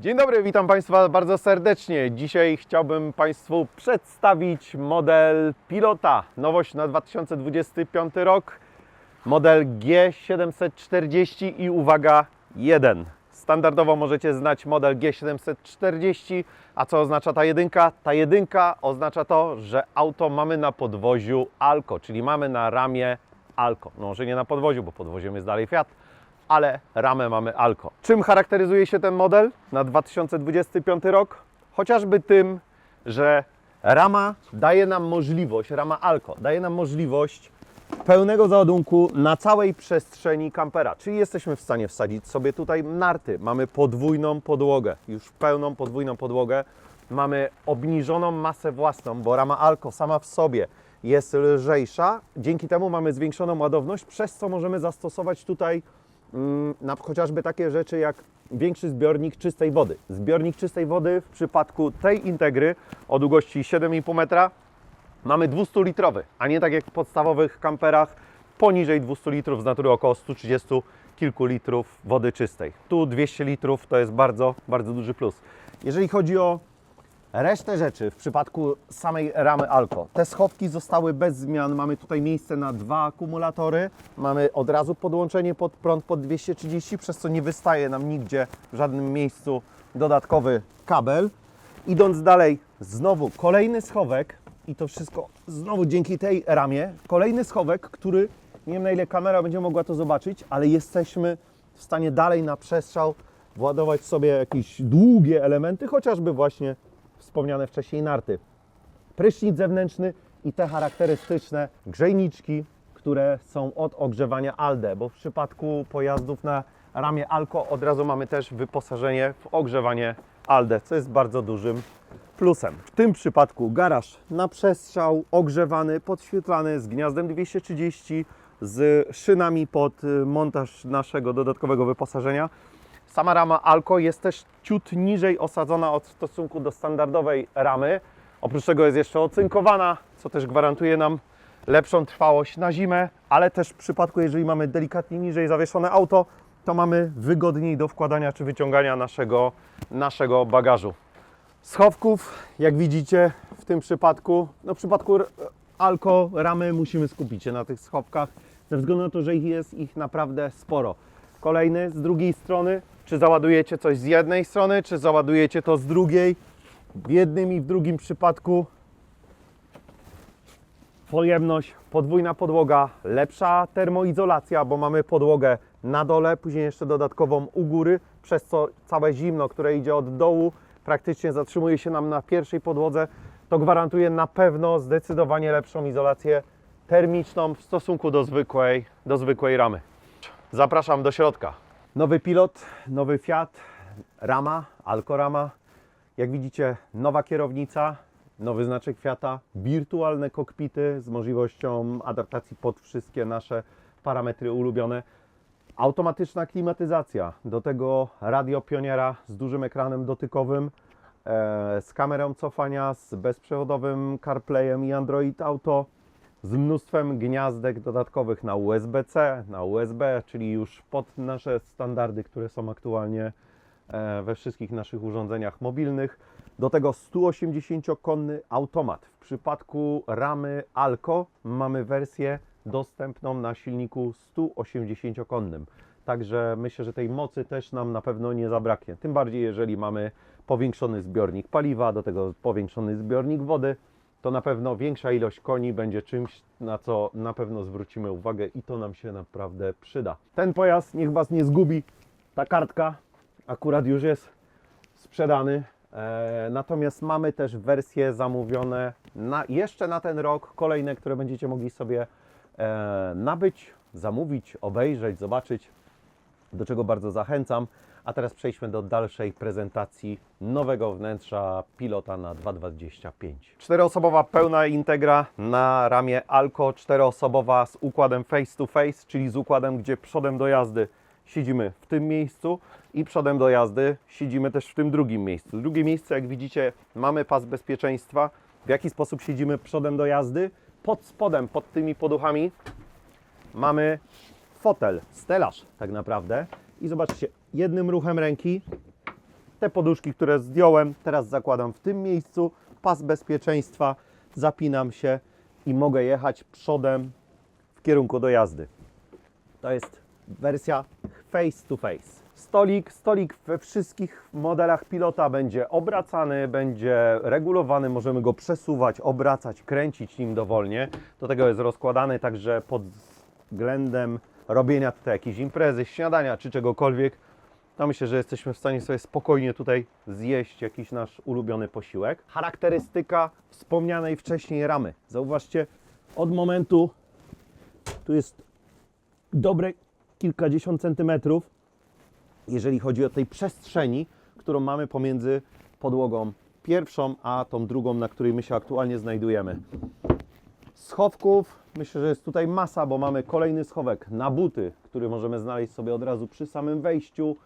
Dzień dobry, witam Państwa bardzo serdecznie. Dzisiaj chciałbym Państwu przedstawić model Pilota. Nowość na 2025 rok. Model G740 i uwaga 1. Standardowo możecie znać model G740. A co oznacza ta jedynka? Ta jedynka oznacza to, że auto mamy na podwoziu Alko, czyli mamy na ramię Alko. No może nie na podwoziu, bo podwoziem jest dalej Fiat, ale ramę mamy Alko. Czym charakteryzuje się ten model na 2025 rok? Chociażby tym, że rama daje nam możliwość, rama Alko daje nam możliwość pełnego załadunku na całej przestrzeni kampera. Czyli jesteśmy w stanie wsadzić sobie tutaj narty. Mamy podwójną podłogę, już pełną podwójną podłogę. Mamy obniżoną masę własną, bo rama Alko sama w sobie jest lżejsza. Dzięki temu mamy zwiększoną ładowność, przez co możemy zastosować tutaj na chociażby takie rzeczy jak większy zbiornik czystej wody. Zbiornik czystej wody w przypadku tej Integry o długości 7,5 metra mamy 200-litrowy, a nie tak jak w podstawowych kamperach poniżej 200 litrów, z natury około 130 kilku litrów wody czystej. Tu 200 litrów to jest bardzo, bardzo duży plus. Jeżeli chodzi o resztę rzeczy w przypadku samej ramy Alko, te schowki zostały bez zmian. Mamy tutaj miejsce na dwa akumulatory. Mamy od razu podłączenie pod prąd pod 230, przez co nie wystaje nam nigdzie w żadnym miejscu dodatkowy kabel. Idąc dalej, znowu kolejny schowek i to wszystko znowu dzięki tej ramie. Kolejny schowek, który nie wiem na ile kamera będzie mogła to zobaczyć, ale jesteśmy w stanie dalej na przestrzał władować sobie jakieś długie elementy, chociażby właśnie wspomniane wcześniej narty. Prysznic zewnętrzny i te charakterystyczne grzejniczki, które są od ogrzewania ALDE, bo w przypadku pojazdów na ramię Alko od razu mamy też wyposażenie w ogrzewanie ALDE, co jest bardzo dużym plusem. W tym przypadku garaż na przestrzał, ogrzewany, podświetlany z gniazdem 230, z szynami pod montaż naszego dodatkowego wyposażenia. Sama rama Alko jest też ciut niżej osadzona od stosunku do standardowej ramy. Oprócz tego jest jeszcze ocynkowana, co też gwarantuje nam lepszą trwałość na zimę, ale też w przypadku, jeżeli mamy delikatnie niżej zawieszone auto, to mamy wygodniej do wkładania czy wyciągania naszego, naszego bagażu. Schowków, jak widzicie w tym przypadku, no w przypadku Alko ramy musimy skupić się na tych schowkach, ze względu na to, że ich jest ich naprawdę sporo. Kolejny z drugiej strony, czy załadujecie coś z jednej strony, czy załadujecie to z drugiej. W jednym i w drugim przypadku pojemność, podwójna podłoga, lepsza termoizolacja, bo mamy podłogę na dole, później jeszcze dodatkową u góry, przez co całe zimno, które idzie od dołu, praktycznie zatrzymuje się nam na pierwszej podłodze. To gwarantuje na pewno zdecydowanie lepszą izolację termiczną w stosunku do zwykłej, do zwykłej ramy. Zapraszam do środka. Nowy pilot, nowy Fiat, rama, Alkorama. Jak widzicie, nowa kierownica, nowy znaczek Fiata, wirtualne kokpity z możliwością adaptacji pod wszystkie nasze parametry ulubione. Automatyczna klimatyzacja, do tego radio Pioniera z dużym ekranem dotykowym, e, z kamerą cofania, z bezprzewodowym CarPlayem i Android Auto, z mnóstwem gniazdek dodatkowych na USB-C, na USB, czyli już pod nasze standardy, które są aktualnie e, we wszystkich naszych urządzeniach mobilnych. Do tego 180-konny automat. W przypadku ramy Alco mamy wersję dostępną na silniku 180-konnym. Także myślę, że tej mocy też nam na pewno nie zabraknie. Tym bardziej, jeżeli mamy powiększony zbiornik paliwa, do tego powiększony zbiornik wody, to na pewno większa ilość koni będzie czymś, na co na pewno zwrócimy uwagę i to nam się naprawdę przyda. Ten pojazd niech Was nie zgubi. Ta kartka akurat już jest sprzedany. E, natomiast mamy też wersje zamówione na, jeszcze na ten rok, kolejne, które będziecie mogli sobie e, nabyć, zamówić, obejrzeć, zobaczyć, do czego bardzo zachęcam. A teraz przejdźmy do dalszej prezentacji nowego wnętrza pilota na 225. Czteroosobowa pełna integra na ramię Alco, czteroosobowa z układem face to face, czyli z układem, gdzie przodem do jazdy siedzimy w tym miejscu i przodem do jazdy siedzimy też w tym drugim miejscu. Drugie miejsce, jak widzicie, mamy pas bezpieczeństwa. W jaki sposób siedzimy przodem do jazdy? Pod spodem, pod tymi poduchami mamy fotel, stelaż tak naprawdę. I zobaczcie, jednym ruchem ręki Te poduszki, które zdjąłem, teraz zakładam w tym miejscu, pas bezpieczeństwa, zapinam się i mogę jechać przodem w kierunku do jazdy. To jest wersja face to face. Stolik, stolik we wszystkich modelach pilota będzie obracany, będzie regulowany, możemy go przesuwać, obracać, kręcić nim dowolnie. Do tego jest rozkładany także pod względem robienia tutaj jakiejś imprezy, śniadania czy czegokolwiek. To myślę, że jesteśmy w stanie sobie spokojnie tutaj zjeść jakiś nasz ulubiony posiłek. Charakterystyka wspomnianej wcześniej ramy. Zauważcie, od momentu tu jest dobre kilkadziesiąt centymetrów, jeżeli chodzi o tej przestrzeni, którą mamy pomiędzy podłogą pierwszą, a tą drugą, na której my się aktualnie znajdujemy. Schowków myślę, że jest tutaj masa, bo mamy kolejny schowek na buty, który możemy znaleźć sobie od razu przy samym wejściu.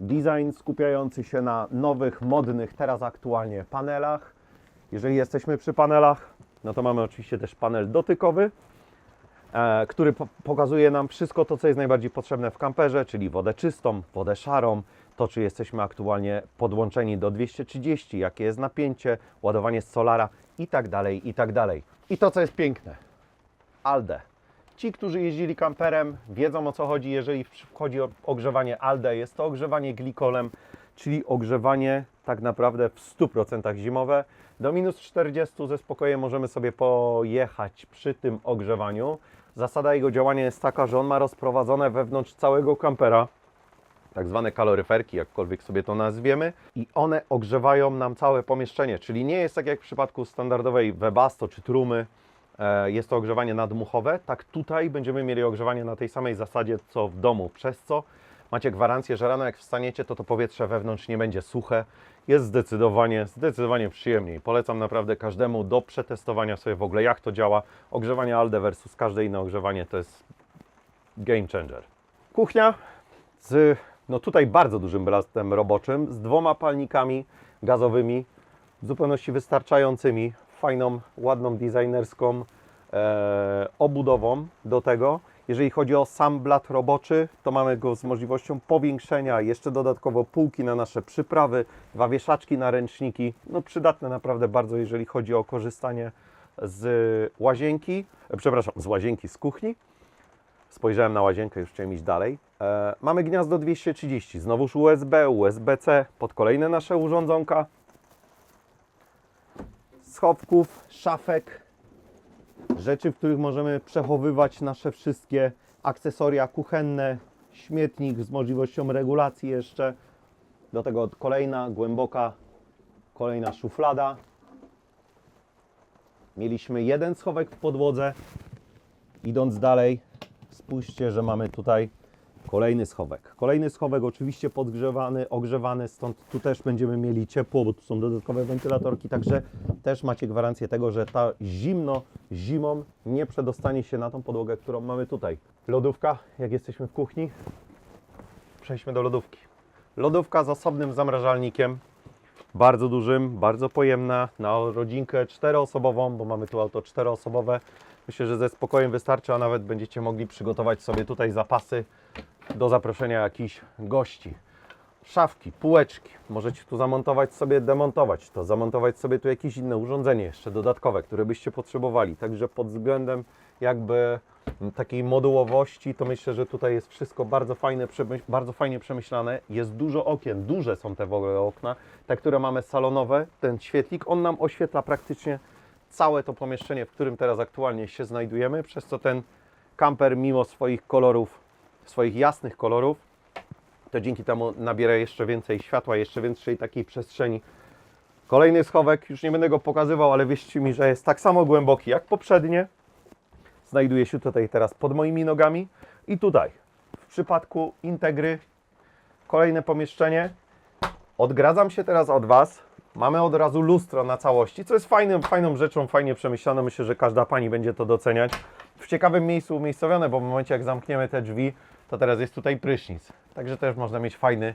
Design skupiający się na nowych, modnych, teraz aktualnie panelach. Jeżeli jesteśmy przy panelach, no to mamy oczywiście też panel dotykowy, e, który po pokazuje nam wszystko to, co jest najbardziej potrzebne w kamperze, czyli wodę czystą, wodę szarą, to czy jesteśmy aktualnie podłączeni do 230, jakie jest napięcie, ładowanie z solara i tak dalej, i tak dalej. I to, co jest piękne, ALDE. Ci, którzy jeździli kamperem, wiedzą o co chodzi, jeżeli chodzi o ogrzewanie ALDE. Jest to ogrzewanie glikolem, czyli ogrzewanie tak naprawdę w 100% zimowe. Do minus 40 ze spokojem możemy sobie pojechać przy tym ogrzewaniu. Zasada jego działania jest taka, że on ma rozprowadzone wewnątrz całego kampera tak zwane kaloryferki, jakkolwiek sobie to nazwiemy, i one ogrzewają nam całe pomieszczenie, czyli nie jest tak jak w przypadku standardowej Webasto czy Trumy, jest to ogrzewanie nadmuchowe, tak tutaj będziemy mieli ogrzewanie na tej samej zasadzie co w domu, przez co macie gwarancję, że rano jak wstaniecie, to to powietrze wewnątrz nie będzie suche, jest zdecydowanie, zdecydowanie przyjemniej. Polecam naprawdę każdemu do przetestowania sobie w ogóle jak to działa. Ogrzewanie ALDE versus każde inne ogrzewanie to jest game changer. Kuchnia z no tutaj bardzo dużym blastem roboczym, z dwoma palnikami gazowymi, w zupełności wystarczającymi, fajną, ładną, designerską e, obudową do tego. Jeżeli chodzi o sam blat roboczy, to mamy go z możliwością powiększenia, jeszcze dodatkowo półki na nasze przyprawy, dwa wieszaczki na ręczniki, no przydatne naprawdę bardzo, jeżeli chodzi o korzystanie z łazienki, e, przepraszam, z łazienki z kuchni. Spojrzałem na łazienkę, już chciałem iść dalej. E, mamy gniazdo 230, znowuż USB, USB-C pod kolejne nasze urządzonka. Schowków, szafek, rzeczy, w których możemy przechowywać nasze wszystkie akcesoria kuchenne, śmietnik z możliwością regulacji jeszcze. Do tego kolejna głęboka, kolejna szuflada. Mieliśmy jeden schowek w podłodze. Idąc dalej, spójrzcie, że mamy tutaj kolejny schowek. Kolejny schowek oczywiście podgrzewany, ogrzewany, stąd tu też będziemy mieli ciepło, bo tu są dodatkowe wentylatorki, także też macie gwarancję tego, że ta zimno zimą nie przedostanie się na tą podłogę, którą mamy tutaj. Lodówka, jak jesteśmy w kuchni, przejdźmy do lodówki. Lodówka z osobnym zamrażalnikiem, bardzo dużym, bardzo pojemna, na rodzinkę czteroosobową, bo mamy tu auto czteroosobowe. Myślę, że ze spokojem wystarczy, a nawet będziecie mogli przygotować sobie tutaj zapasy do zaproszenia jakichś gości. Szafki, półeczki. Możecie tu zamontować sobie, demontować to, zamontować sobie tu jakieś inne urządzenie jeszcze dodatkowe, które byście potrzebowali. Także pod względem jakby takiej modułowości, to myślę, że tutaj jest wszystko bardzo fajne, bardzo fajnie przemyślane. Jest dużo okien, duże są te w ogóle okna, te, które mamy salonowe. Ten świetlik, on nam oświetla praktycznie całe to pomieszczenie, w którym teraz aktualnie się znajdujemy, przez co ten kamper mimo swoich kolorów, swoich jasnych kolorów, to dzięki temu nabiera jeszcze więcej światła, jeszcze więcej takiej przestrzeni. Kolejny schowek, już nie będę go pokazywał, ale wierzcie mi, że jest tak samo głęboki jak poprzednie. Znajduje się tutaj teraz pod moimi nogami i tutaj. W przypadku Integry kolejne pomieszczenie. Odgradzam się teraz od Was. Mamy od razu lustro na całości, co jest fajnym, fajną rzeczą, fajnie przemyślane. Myślę, że każda Pani będzie to doceniać. W ciekawym miejscu umiejscowione, bo w momencie jak zamkniemy te drzwi, to teraz jest tutaj prysznic. Także też można mieć fajny,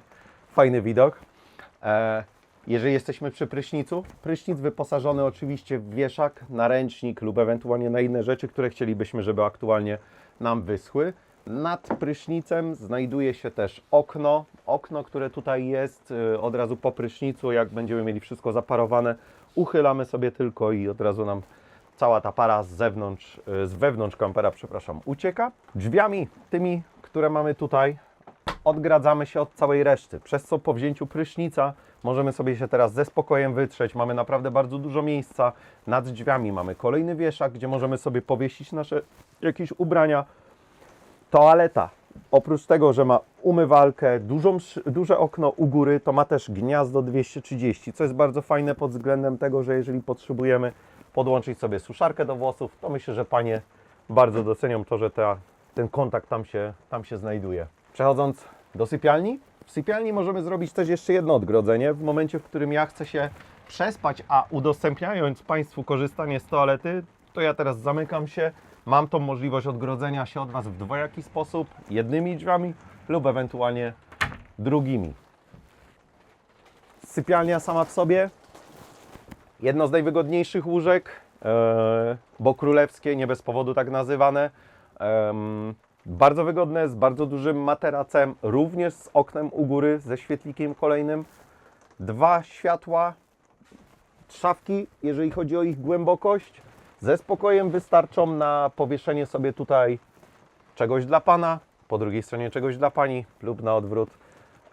fajny widok. E, jeżeli jesteśmy przy prysznicu, prysznic wyposażony oczywiście w wieszak, naręcznik lub ewentualnie na inne rzeczy, które chcielibyśmy, żeby aktualnie nam wyschły. Nad prysznicem znajduje się też okno. Okno, które tutaj jest y, od razu po prysznicu, jak będziemy mieli wszystko zaparowane, uchylamy sobie tylko i od razu nam cała ta para z zewnątrz, y, z wewnątrz kampera, przepraszam, ucieka. Drzwiami tymi, które mamy tutaj, odgradzamy się od całej reszty, przez co po wzięciu prysznica możemy sobie się teraz ze spokojem wytrzeć. Mamy naprawdę bardzo dużo miejsca. Nad drzwiami mamy kolejny wieszak, gdzie możemy sobie powiesić nasze jakieś ubrania. Toaleta. Oprócz tego, że ma umywalkę, dużą, duże okno u góry, to ma też gniazdo 230, co jest bardzo fajne pod względem tego, że jeżeli potrzebujemy podłączyć sobie suszarkę do włosów, to myślę, że panie bardzo docenią to, że ta, ten kontakt tam się, tam się znajduje. Przechodząc do sypialni. W sypialni możemy zrobić też jeszcze jedno odgrodzenie. W momencie, w którym ja chcę się przespać, a udostępniając Państwu korzystanie z toalety, to ja teraz zamykam się. Mam tą możliwość odgrodzenia się od Was w dwojaki sposób, jednymi drzwiami lub ewentualnie drugimi. Sypialnia sama w sobie jedno z najwygodniejszych łóżek, e, bo królewskie, nie bez powodu tak nazywane. Bardzo wygodne, z bardzo dużym materacem, również z oknem u góry, ze świetlikiem kolejnym. Dwa światła, szafki, jeżeli chodzi o ich głębokość, ze spokojem wystarczą na powieszenie sobie tutaj czegoś dla Pana, po drugiej stronie czegoś dla Pani lub na odwrót.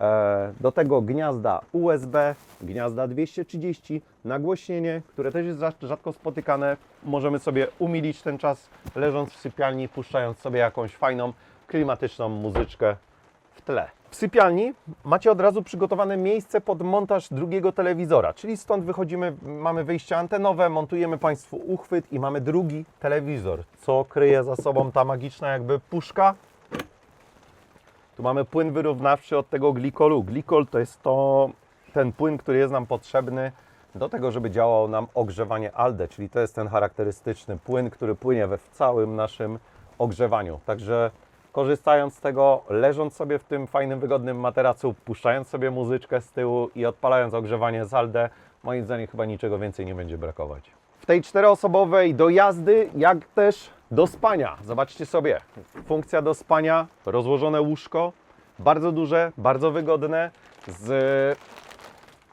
E, Do tego gniazda USB, gniazda 230, nagłośnienie, które też jest rzad- rzadko spotykane. Możemy sobie umilić ten czas leżąc w sypialni, puszczając sobie jakąś fajną, klimatyczną muzyczkę w tle. W sypialni macie od razu przygotowane miejsce pod montaż drugiego telewizora, czyli stąd wychodzimy, mamy wyjście antenowe, montujemy Państwu uchwyt i mamy drugi telewizor, co kryje za sobą ta magiczna jakby puszka, tu mamy płyn wyrównawczy od tego glikolu. Glikol to jest to, ten płyn, który jest nam potrzebny do tego, żeby działało nam ogrzewanie ALDE, czyli to jest ten charakterystyczny płyn, który płynie we w całym naszym ogrzewaniu. Także korzystając z tego, leżąc sobie w tym fajnym, wygodnym materacu, puszczając sobie muzyczkę z tyłu i odpalając ogrzewanie z ALDE, moim zdaniem chyba niczego więcej nie będzie brakować. W tej czteroosobowej do jazdy, jak też do spania. Zobaczcie sobie, funkcja do spania, rozłożone łóżko, bardzo duże, bardzo wygodne, z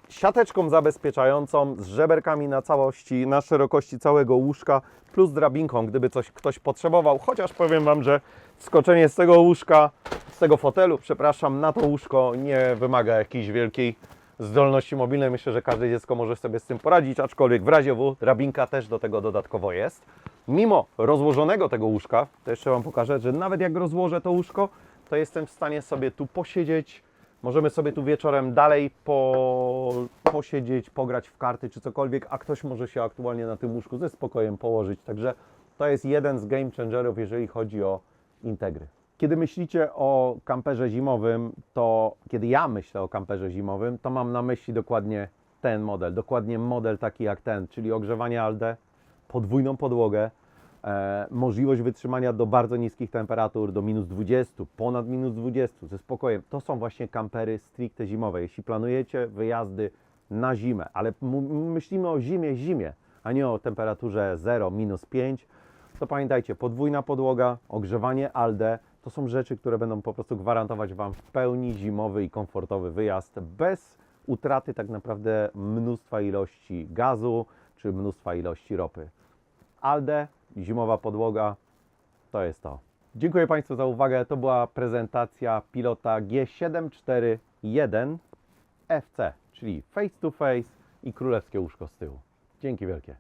siateczką zabezpieczającą, z żeberkami na całości, na szerokości całego łóżka, plus drabinką, gdyby coś ktoś potrzebował. Chociaż powiem Wam, że skoczenie z tego łóżka, z tego fotelu, przepraszam, na to łóżko nie wymaga jakiejś wielkiej zdolności mobilnej. Myślę, że każde dziecko może sobie z tym poradzić, aczkolwiek w razie W drabinka też do tego dodatkowo jest. Mimo rozłożonego tego łóżka, to jeszcze Wam pokażę, że nawet jak rozłożę to łóżko, to jestem w stanie sobie tu posiedzieć, Możemy sobie tu wieczorem dalej po, posiedzieć, pograć w karty czy cokolwiek, a ktoś może się aktualnie na tym łóżku ze spokojem położyć. Także to jest jeden z game changerów, jeżeli chodzi o integry. Kiedy myślicie o kamperze zimowym, to kiedy ja myślę o kamperze zimowym, to mam na myśli dokładnie ten model, dokładnie model taki jak ten, czyli ogrzewanie ALDE, podwójną podłogę, e, możliwość wytrzymania do bardzo niskich temperatur, do minus 20, ponad minus 20, ze spokojem. To są właśnie kampery stricte zimowe. Jeśli planujecie wyjazdy na zimę, ale myślimy o zimie, zimie, a nie o temperaturze 0, minus 5, to pamiętajcie, podwójna podłoga, ogrzewanie ALDE, to są rzeczy, które będą po prostu gwarantować Wam w pełni zimowy i komfortowy wyjazd bez utraty tak naprawdę mnóstwa ilości gazu czy mnóstwa ilości ropy. ALDE, zimowa podłoga, to jest to. Dziękuję Państwu za uwagę. To była prezentacja pilota G741 FC, czyli face to face i królewskie łóżko z tyłu. Dzięki wielkie.